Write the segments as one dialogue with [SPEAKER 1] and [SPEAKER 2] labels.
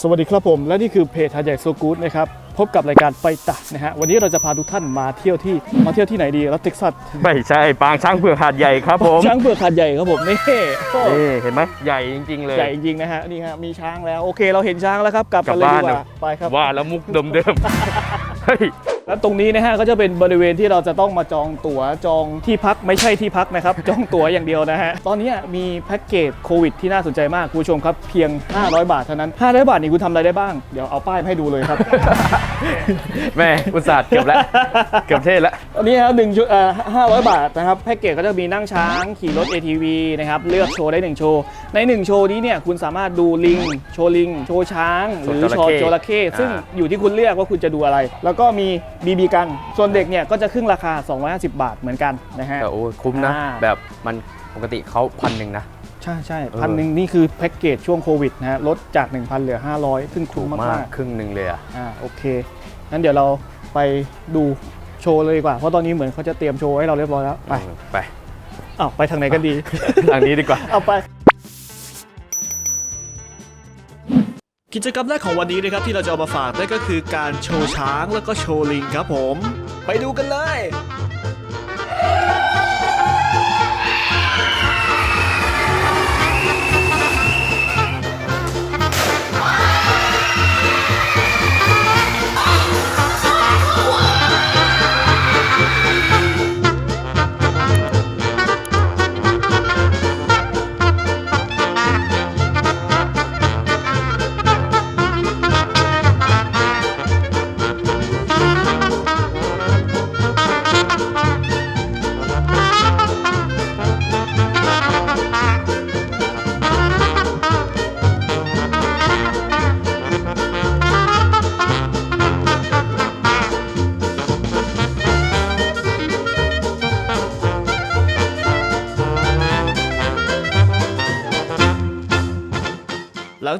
[SPEAKER 1] สวัสดีครับผม และนี่คือเพจหาดใหญ่โซกู๊ดนะครับ พบกับรายการไปตักนะฮะ วันนี้เราจะพาทุกท่านมาเที่ยวที่มาเที่ยวที่ไหนดีรัฐเท็กซัส
[SPEAKER 2] ไม่ใช่ปางช้างเผือกหาดใหญ่ครับผม
[SPEAKER 1] ช้างเผือกหาดใหญ่ครับผมนี่โอ้
[SPEAKER 2] นี่เห็นไหมใหญ่จริง ๆ เลย
[SPEAKER 1] ใหญ่จริงๆนะฮะนี่ฮะมีช้างแล้วโอเคเราเห็นช้างแล้วครับกลับ
[SPEAKER 2] กลั
[SPEAKER 1] กัน
[SPEAKER 2] บ
[SPEAKER 1] เลยดี
[SPEAKER 2] บ้าน
[SPEAKER 1] ก
[SPEAKER 2] นะ
[SPEAKER 1] ว่าไปครับ
[SPEAKER 2] ว่าแล้วมุกเดิมๆเฮ้ย
[SPEAKER 1] แล้วตรงนี้นะฮะก็จะเป็นบริเวณที่เราจะต้องมาจองตั๋วจองที่พักไม่ใช่ที่พักนะครับ จองตั๋วอย่างเดียวนะฮะ ตอนนี้มีแพ็กเกจโควิดที่น่าสนใจมากคุณผู้ชมครับ เพียง 500 บาทเท่านั้น 500 บาทนี่คุณทำอะไรได้บ้าง เดี๋ยวเอาป้ายมาให้ดูเลยครับ
[SPEAKER 2] แม่อุตส่าห์เกือบแล้ว เกือบเท่แล้ว
[SPEAKER 1] อันนี้ครับหนึ่งชุดเอ่อห้าร้อยบาทนะครับแพ็กเกจก็จะมีนั่งช้างขี่รถ ATV นะครับเลือกโชว์ได้ 1 โชว์ ใน 1 โชว์นี้เนี่ยคุณสามารถดูลิง โชว์ลิง โชว์ช้าง หรือ
[SPEAKER 2] โชว์
[SPEAKER 1] โชว์
[SPEAKER 2] จระเข้
[SPEAKER 1] โจระเข้ซึ่ง
[SPEAKER 2] อ่า
[SPEAKER 1] อยู่ที่คุณเลือกว่าคุณจะดูอะไร แล้วก็มีบีบีกัน ส่วนเด็กเนี่ยก็จะครึ่งราคา 250 บาทเหมือนกันนะฮะ
[SPEAKER 2] แต่โอ้ยคุ้มนะ
[SPEAKER 1] อ่า
[SPEAKER 2] แบบมันปกติเขาพันหนึ่งนะ
[SPEAKER 1] ใช่ใช่
[SPEAKER 2] เออ
[SPEAKER 1] พันหนึ่งนี่คือแพ็กเกจช่วงโควิดนะฮะลดจาก 1,000 เหลือ 500 ซึ่ง
[SPEAKER 2] ถู
[SPEAKER 1] คุ้
[SPEAKER 2] ก
[SPEAKER 1] ม
[SPEAKER 2] มามา
[SPEAKER 1] กก
[SPEAKER 2] ครึ่งหนึ่งเลยอะ
[SPEAKER 1] ๆอ่าโอเคงั้นเดี๋ยวเราไปดูโชว์เลยดีกว่า เพราะตอนนี้เหมือนเขาจะเตรียมโชว์ให้เราเรียบร้อยแล้ว ไป
[SPEAKER 2] ไป
[SPEAKER 1] อ้าวไปทางไหนกันดี
[SPEAKER 2] ทางนี้ดีกว่า
[SPEAKER 1] เอาไปกิจกรรมแรกของวันนี้นะครับที่เราจะเอามาฝากนั่นก็คือการโชว์ช้างแล้วก็โชว์ลิงครับผม ไปดูกันเลย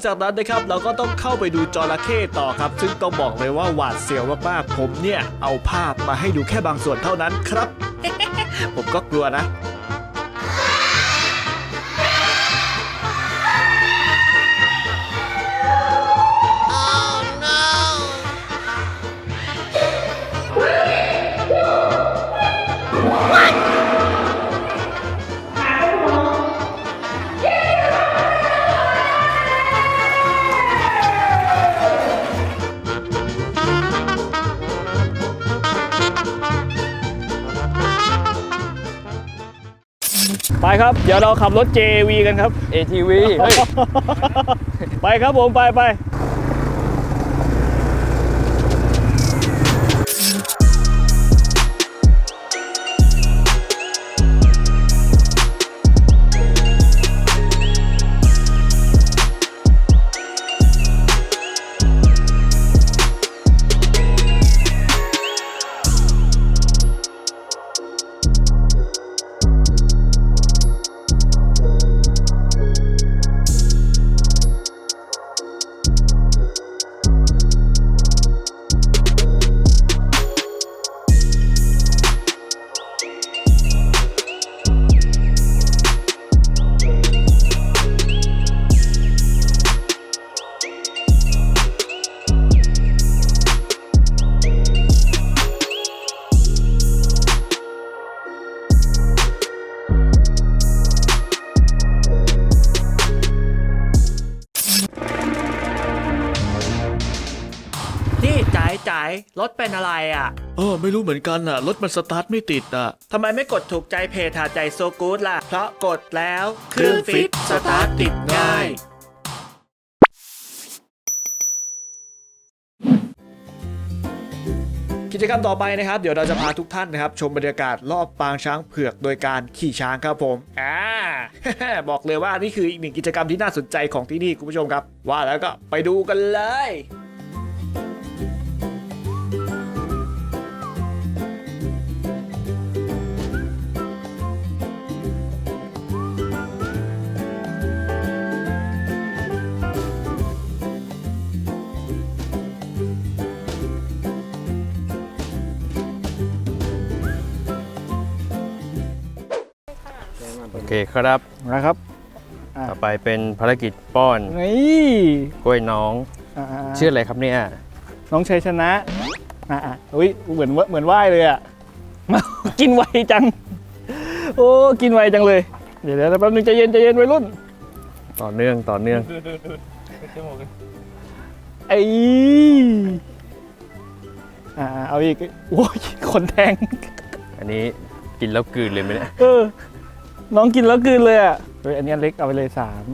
[SPEAKER 1] จากนั้นนะครับเราก็ต้องเข้าไปดูจระเข้ต่อครับ ซึ่งต้องบอกเลยว่าหวาดเสียวมากๆผมเนี่ยเอาภาพมาให้ดูแค่บางส่วนเท่านั้นครับ ผมก็กลัวนะ ไปครับ เดี๋ยวเราขับรถ JV กันครับ
[SPEAKER 2] ATV เฮ้ย
[SPEAKER 1] ไปครับผมไปไป
[SPEAKER 3] จ่ายจ่ายรถเป็นอะไรอะ
[SPEAKER 1] เออไม่รู้เหมือนกันอะรถมันสตาร์ทไม่ติดอะ
[SPEAKER 3] ทำไมไม่กดถูกใจเพจหาดใจโซกูดล่ะ เพราะกดแล้วเครื่องฟิตสตาร์ทติดง่าย
[SPEAKER 1] กิจกรรมต่อไปนะครับ เดี๋ยวเราจะพาทุกท่านนะครับ ชมบรรยากาศรอบปางช้างเผือกโดยการขี่ช้างครับผมอ่า บอกเลยว่านี่คืออีกหนึ่งกิจกรรมที่น่าสนใจของที่นี่คุณผู้ชมครับ ว่าแล้วก็ไปดูกันเลย
[SPEAKER 2] เคครับ
[SPEAKER 1] นะครับ
[SPEAKER 2] ต่อไปเป็นภารกิจป้อน
[SPEAKER 1] นี่
[SPEAKER 2] กล้วยน้อง
[SPEAKER 1] อ่า
[SPEAKER 2] ชื่ออะไรครับเนี่ย
[SPEAKER 1] น้องชัยชนะอ่าอ่าอุ้ยเหมือนว่าเหมือนไหว้เลยอะ กินไวจัง โอ้กินไวจังเลย เดี๋ยวเดี๋ยวแป๊บนึงใจเย็นใจเย็นวัยรุ่น
[SPEAKER 2] ต่อเนื่องต่อเนื่อง
[SPEAKER 1] ไอ้อ่าเอาอีกโอ้ยคนแทง
[SPEAKER 2] อันนี้กินแล้วกลืนเลยไหมเนี่ย
[SPEAKER 1] เออ น้องกินแล้วกลืนเลยอะเฮ้ยอันนี้เล็กเอาไปเลยสาม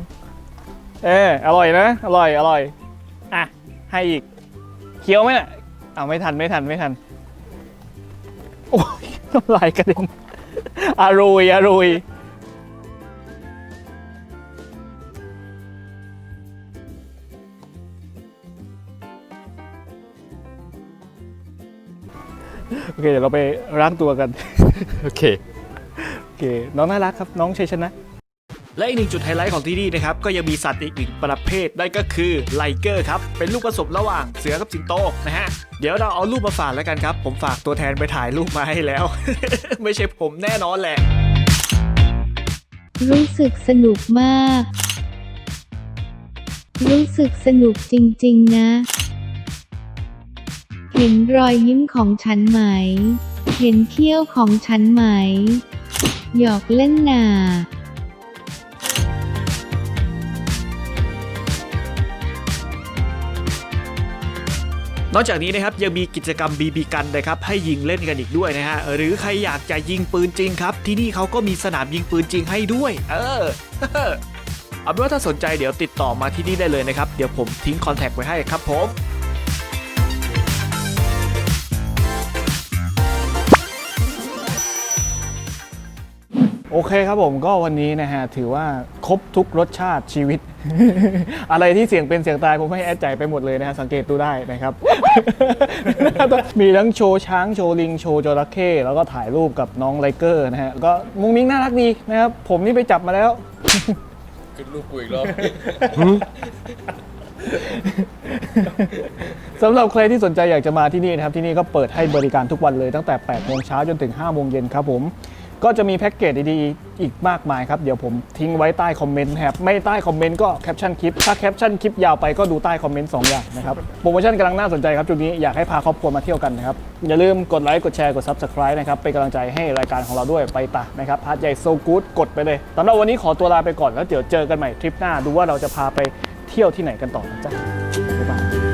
[SPEAKER 1] เอออร่อยนะ อร่อย อร่อย อะ ให้อีก เคี้ยวไหมน่ะเอาไม่ทันไม่ทันไม่ทัน โอ้ยน้ำลายกระเด็นอร่อยอร่อยโอเค เดี๋ยวเราไปล้างตัวกัน
[SPEAKER 2] โอเค
[SPEAKER 1] โอ เคน้องน่ารักครับ น้องชัยชนะ
[SPEAKER 3] และอีกหนึ่งจุดไฮไลท์ของที่นี่นะครับ ก็ยังมีสัตว์อีกหนึ่งประเภทนั่นก็คือไลเกอร์ครับ เป็นลูกผสมระหว่างเสือกับสิงโตนะฮะ เดี๋ยวเราเอารูปมาฝากแล้วกันครับ ผมฝากตัวแทนไปถ่ายรูปมาให้แล้ว ไม่ใช่ผมแน่นอนแหละ
[SPEAKER 4] รู้สึกสนุกมาก รู้สึกสนุกจริง ๆ นะ เห็นรอยยิ้มของฉันไหม เห็นเขี้ยวของฉันไหม หยอกเล่นนา
[SPEAKER 3] นอกจากนี้นะครับยังมีกิจกรรมบีบีกันนะครับให้ยิงเล่นกันอีกด้วยนะฮะหรือใครอยากจะยิงปืนจริงครับ ที่นี่เขาก็มีสนามยิงปืนจริงให้ด้วย เออเอาเป็นว่าถ้าสนใจเดี๋ยวติดต่อมาที่นี่ได้เลยนะครับ เดี๋ยวผมทิ้งคอนแทคไว้ให้ครับผม
[SPEAKER 1] โอเคครับผมก็วันนี้นะฮะถือว่าครบทุกรสชาติชีวิต อะไรที่เสี่ยงเป็นเสี่ยงตายผมให้แอดใจไปหมดเลยนะฮะสังเกตดูได้นะครับ มีทั้งโชว์ช้างโชว์ลิงโชว์จระเข้แล้วก็ถ่ายรูปกับน้องไลเกอร์นะฮะก็มุ้งมิ้งน่ารักดีนะครับผมนี่ไปจับมาแล้ว
[SPEAKER 2] ขึ้นรูปกูอีกรอบ
[SPEAKER 1] สำหรับใครที่สนใจอยากจะมาที่นี่นะครับที่นี่ก็เปิดให้บริการทุกวันเลยตั้งแต่8โมงเช้าจนถึง5โมงเย็นครับผม ก็จะมีแพ็กเกจดีๆ อีกมากมายครับ เดี๋ยวผมทิ้งไว้ใต้คอมเมนต์ครับไม่ใต้คอมเมนต์ก็แคปชั่นคลิป ถ้าแคปชั่นคลิปยาวไปก็ดูใต้คอมเมนต์2อย่างนะครับ โปรโมชั่นกำลังน่าสนใจครับจุดนี้อยากให้พาครอบครัวมาเที่ยวกันนะครับ อย่าลืมกดไลค์กดแชร์กด Subscribe นะครับ เป็นกำลังใจให้รายการของเราด้วยไปตะนะครับพาร์ทใหญ่โซกู๊ดกดไปเลยสำหรับวันนี้ขอตัวลาไปก่อนแล้วเดี๋ยวเจอกันใหม่ทริปหน้าดูว่าเราจะพาไปเที่ยวที่ไหนกันต่อนะจ๊ะบ๊ายบาย